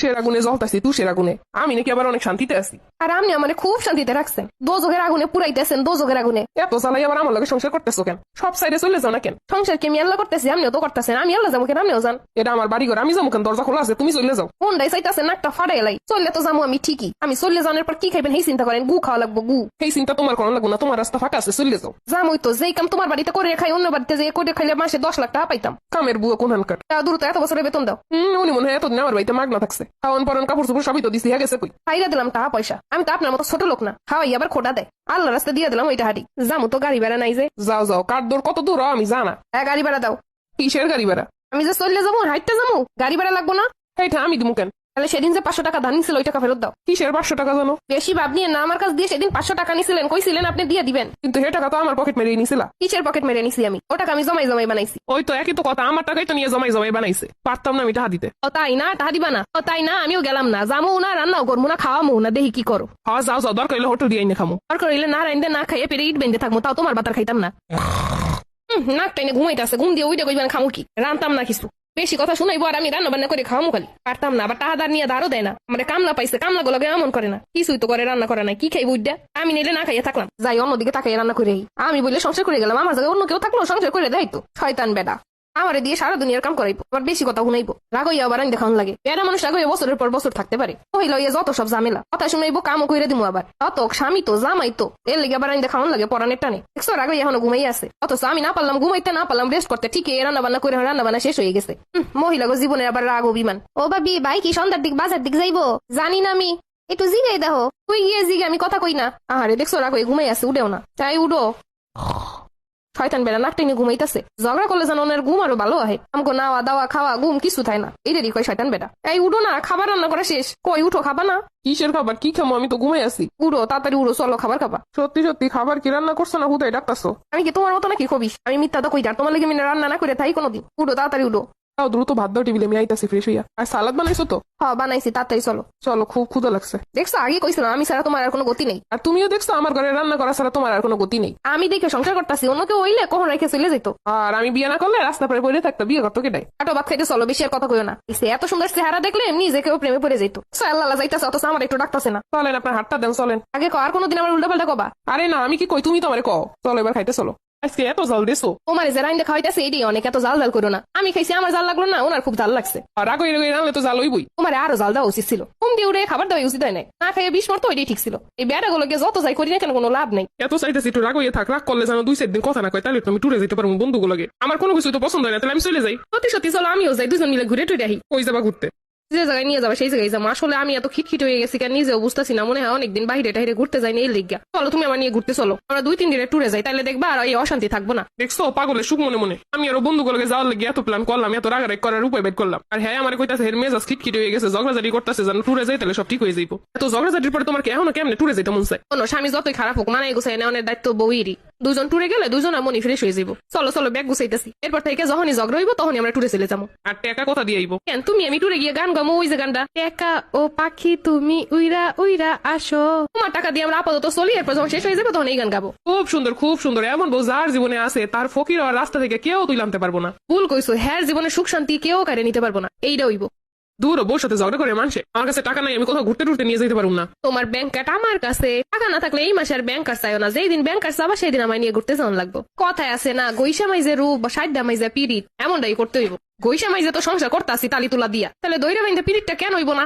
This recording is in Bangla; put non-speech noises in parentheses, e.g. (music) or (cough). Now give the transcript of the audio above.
সে আগুনে জ্বলতাছি সে আগুনে আমি নাকি আবার অনেক শান্তিতে আছি। আর আপনি আমার খুব শান্তিতে রাখছেন দোজগের আগুনে পুরাইতেছেন দোজগের আগুনে। এত চালাই আবার আমার লগে সংসার করতেছো কেন? সব সাইডে চলে যাও না কেন? সংসার কি আমি আল্লাহ করতেছি আপনিও তো করতেছেন আমি আল্লাহ যাব কেন? আপনিও যান। এটা আমার বাড়ি ঘর আমি যাব কেন? দরজা খোলা আছে তুমি চলে যাও। কোনটাই চাইতেছে নাকটা ফাটাই লাই? চললে তো যাব আমি ঠিকই। আমি চললে যাওয়ার পর কি খাইবেন? সেই চিন্তা করেন গু খাওয়া লাগবো গু। এই চিন্তা তোমার কোনো লাগবো না তোমার রাস্তা ফাঁকা আছে চলে যাও। যামই তো যেই কাম তোমার বাড়িতে করে খাই অন্য বাড়িতে যে করে খাইলে মাসে দশ লাখ টাকা পাইতাম। কামের বুয়া কোনখানকার? তা দূর তো এত বছরের বেতন দাও। উনি মনে হয় এতদিন আমার বাড়িতে মাগনা থাকছে। খাওয়ান পরান কাপড় চোপড় সবই তো দিছি হ্যাঁ গেছে কই? খাইরা দিলাম টাকা পয়সা। আমি তো আপনার মতো ছোট লোক না। খাওয়াই আবার খোটা দেয়। আল্লাহ রাস্তা দিয়ে দিলাম ওইটা হাঁটি জামো তো গাড়ি ভাড়া নাই যে। যাও যাও কার দৌড় কত দূর আমি জানা। হ্যাঁ গাড়ি ভাড়া দাও। কিসের গাড়ি ভাড়া? আমি যে চললে যাব হাইটটা যাব গাড়ি ভাড়া লাগবো না? হ্যাঁ আমি দিমু কেন? তাহলে সেদিন যে পাঁচশো টাকা ধান নিছিল ওই টাকা ফেরত দাও। কিসের পাঁচশো টাকা জানো? বেশি ভাব নিয়ে না আমার কাছ দিয়ে সেদিন পাঁচশো টাকা নিছিলেন কইছিলেন আপনি দিয়ে দিবেন। কিন্তু হে টাকা তো আমার পকেট মেরে নিছিলা। কিসের পকেট মেরে নিছি আমি? ও টাকা আমি জমাই জমাই বানাইছি। ওই তো একই তো কথা আমার টাকাই তো নিয়ে জমাই জমাই বানাইছে। পারতাম না আমি টাকা দিতে। ও তাই না টাকা দিবা না? ও তাই না আমিও গেলাম না। যামো না রান্নাও করব না খাওয়ামো না দেখি কি করো। হ্যাঁ যাও যাও দরকার হলে হোটেল দিয়ে এনে খামো। আর করিলে না রাইন্দে না খাইয়ে পেরে ইট বেঁধে থাকব তাও তোমার বাতার খাইতাম না। (laughs) হুম, নাক টাইনে ঘুমাইতেছে ঘুম দিয়ে ওইটা কইবেন খামু কি? রান্তাম না কিছু। বেশি কথা শুনাইবো আর আমি রান্না বান্না করে খাওয়ামু খালি। পারতাম না, আবার টাহাদার নিয়ে দাঁড়ও দেয় না। আমার কামলা পাইছে, কামলা গুলো এমন করে না। কিছুই তো করে রান্না করে না কি খাই বুঝা আমি নিলে না খাইয়ে থাকলাম। যাই অন্যদিকে তাকাই রান্না করে। আমি বলে সংসার করে গেলাম, আমার জায়গায় অন্য কেউ থাকল সংসার করে দেয় তো। শয়তান বেডা। আমারে দিয়ে সারা দুনিয়ার কাম করাইবো, আবার বেশি কথা শুনাইবো। রাগইয়া আবার আইন দেখান লাগে। বেড়া মানুষ রাগইয়া বছরের পর বছর থাকতে পারে। ওই লইয়া যত সব ঝামেলা, কথা শুনাইবো, কামও কইরে দিমু আবার। অত স্বামী তো জামাই তো। এর লেগে আবার আইন দেখান লাগে পরানের টানে। দেখছ রাগইয়া এখনও ঘুমাই আছে। অথচ আমি না পারলাম, ঘুমাইতে না পারলাম রেস্ট করতে। ঠিকই এই রান্না বান্না করে রান্না বান্না শেষ হয়ে গেছে। মহিলাগো জীবনে আবার রাগ অভিমান। ও ভাবি, ভাই কি সন্ধ্যার দিক, বাজার দিক যাইবো? জানি না আমি। একটু জিগাই দেখো তুই গিয়ে জিগে আমি কথা কই না। আহারে, দেখছ হয়ে ঘুমাই আছে, উঠেও না। তাই উঠো। শয়তান বেড়া নাক টেনে ঘুমাইতেছে। ঝগড়া করলে যেন ওনার ঘুম আরও ভালো আহে। আমগো নাওয়া দাওয়া খাওয়া ঘুম কিছু থাই না। এটারই কয় শয়তান বেড়া এই উঠো না খাবার রান্না করা শেষ। কই উঠো খাবা না? কিসের খাবার? কি খামো? আমি তো ঘুমাই আছি। উড়ো তাড়াতাড়ি উড়ো চলো খাবার খাবা। সত্যি সত্যি খাবার কি রান্না করছ না হুদাই ডাকতাছো? আমি কি তোমার মতো নাকি খবিস? আমি মিথ্যা তো কইটা তোমার লাগে মিনে রান্না না করে তাই কোনোদিন। উড়ো তাড়াতাড়ি উড়ো। তাও দ্রুত ভাত দাও টেবিলে আমি আইতাছি ফ্রেশ হইয়া। আর সালাদ বানাইছো তো? হ্যাঁ বানাইছি তাড়াতাড়ি চলো। চলো খুব ক্ষুদা লাগছে। দেখছ আগে কইছিলাম আমি ছাড়া তোমার আর কোনো গতি নেই। আর তুমিও দেখছ আমার ঘরে রান্না করা ছাড়া তোমার আর কোনো গতি নেই। আমি দেখে সংসার করতেছি অন্য কেউ হইলে কখন রেখে চলে যেত আর আমি বিয়ে না করলে রাস্তা পরে পড়ে থাকতো বিয়ে করতো কেটাই আটো ভাত খাইতে চলো বেশি আর কথা কইও না। এত সুন্দর চেহারা দেখলে এমনি যে কেউ প্রেমে পড়ে যেত আল্লাহ যাইতেছে অথচ আমার একটু ডাকতেছে না। চলেন আপনার হাতটা দেন চলেন। আগে ক আর কোনোদিন আমার উল্টা পাল্টা কবা? আরে না আমি কি কই তুমি তো আমারে কও। চলো এবার খাইতে চলো। আজকে এত জল দিছো? তোমার যে দেখা হইতেছে এটি অনেক এত জাল জাল করো না। আমি খাইছি আমার জাল লাগল না ওনার খুব জাল লাগছে। আর রানলে তো জাল হইবই। তোমার আরও জাল দেওয়া উচিত ছিল। ঘুম দিয়ে উড়ে খাবার দেওয়া উচিত হয় নাই। না খাইয়ে বিষ মরতো ওইটাই ঠিক ছিল। এই বেড়া গুলোকে যত যাই করি না কেন কোনো লাভ নেই। এত চাইতেছি একটু রাগ হইয়া থাক রাগ করলে যেন দুই চার দিন কথা না কয় তাহলে তো আমি টুরে যেতে পারব বন্ধুগুলোকে। আমার কোনো কিছু তো পছন্দ হয় না তাহলে আমি চলে যাই। সত্যি সত্যি চলো আমিও যাই দুজন মিলে ঘুরে টুরে আহি। কই যাবা ঘুরতে? যে জায়গায় নিয়ে যাবে সেই জায়গায় যাব। আসলে আমি এত খিটখিট হয়ে গেছি কেন? নিজেও বুঝতেছি না। মনে হয় অনেকদিন বাইরে টাইরে ঘুরতে যাইনি এই লিগা চলো তুমি আমার নিয়ে ঘুরতে চলো। আমরা দুই তিন ট্যুরে যাই তাহলে দেখবা আর এই অশান্তি থাকব না। দেখছ পাগলে সুখ মনে মনে। আমি আরও বন্ধুগুলোকে যাওয়ার লাগে এত প্ল্যান করলাম এত রাগারাগ করার উপায় বের করলাম। আর হ্যাঁ আমার কইতাছে হের মেজাজ খিটখিট হয়ে গেছে করতেছে যেন টুরে যাই তাহলে সব ঠিক হয়ে যাইবো। এত ঝগড়াঝাটির পরে তোমার কি এখনও কেমনে টুরে যাইতে মন স্বামী যতই খারাপ হোক মানাই গুছাই নেওয়ার দায়িত্ব বউইরই দুজন ট্যুরে গেলে দুজন আর মনি ফ্রেশ হয়ে যাব চলো চলো ব্যাগ গুছাইতেছি। এরপর থেকে যখনই ঝগড়া হইব তখনই আমরা ট্যুরে চলে যাব। আর টাকা কথা দিয়ে আইবো। কেন? তুমি আমি ট্যুরে গিয়ে গান গামো ওই যে গানটা। একা ও পাখি তুমি উইরা উইরা আসো। তোমার টাকা দিয়ে আমরা আপাতত চলি এরপর যখন শেষ হয়ে যাবে তখন এই গান গাবো। খুব সুন্দর খুব সুন্দর। এমন বউ যার জীবনে আছে তার ফকির আর রাস্তা থেকে কেউ তুই আনতে পারব না। ভুল কইছো হ্যার জীবনে সুখ শান্তি কেউ কারে নিতে পারব না। এইটা হইব। দূর বউর সাথে ঝগড়া করে মানুষে। আমার কাছে টাকা নাই, আমি কোথাও ঘুরতে টুরতে নিয়ে যেতে পারব না। তোমার ব্যাংক আমার কাছে। টাকা না থাকলে এই মাসে আর ব্যাংক কার্ড চাইও না। যেই দিন ব্যাংক কার্ড চাবা, সেই দিন আমায় নিয়ে ঘুরতে যাওয়ান লাগবো। কথায় আছে না, গৈসা মাইজে রূপ বা সাইডা মাইজে পিরিত। এমনটাই করতে হইব। গৈসা মাইজে তো সংসার করতে আসি তালি তুলা দিয়া। তাহলে দৈরা মাইজে পিরিতটা কেন হইব না?